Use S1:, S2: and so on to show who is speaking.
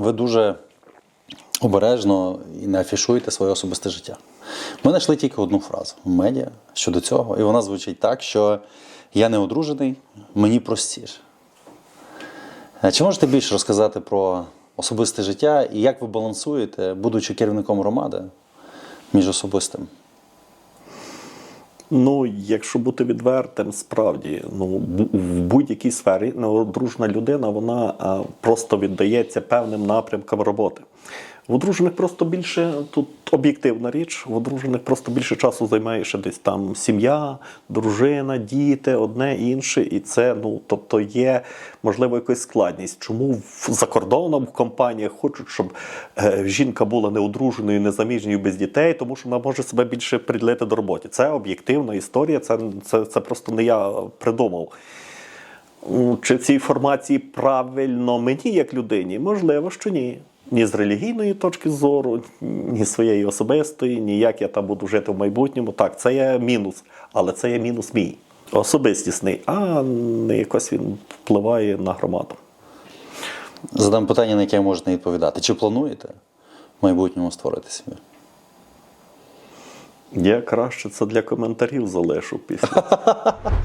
S1: ви дуже обережно і не афішуєте своє особисте життя. Ми знайшли тільки одну фразу в медіа щодо цього, і вона звучить так, що я не одружений, мені простіше. Е, Чи можете більше розказати про особисте життя і як ви балансуєте, будучи керівником громади, між особистим?
S2: Ну, якщо бути відвертим, справді, ну в будь-якій сфері неодружна людина вона просто віддається певним напрямкам роботи. В одружених просто більше тут об'єктивна річ, в одружених просто більше часу займає ще десь там сім'я, дружина, діти, одне інше, і це ну тобто є можливо якась складність. Чому в- за кордоном в компаніях хочуть, щоб е, жінка була неодруженою, незаміжньою без дітей, тому що вона може себе більше приділити до роботи. Це об'єктивна історія, це, це, це просто не я придумав. Чи в цій формації правильно мені, як людині? Можливо, що ні. Ні з релігійної точки зору, ні своєї особистої, ні як я там буду жити в майбутньому. Так, це є мінус, але це є мінус мій особистісний, а не якось він впливає на громаду.
S1: Задам питання, на яке ви можете відповідати. Чи плануєте в майбутньому створити сім'ю?
S2: Я краще це для коментарів залишу після.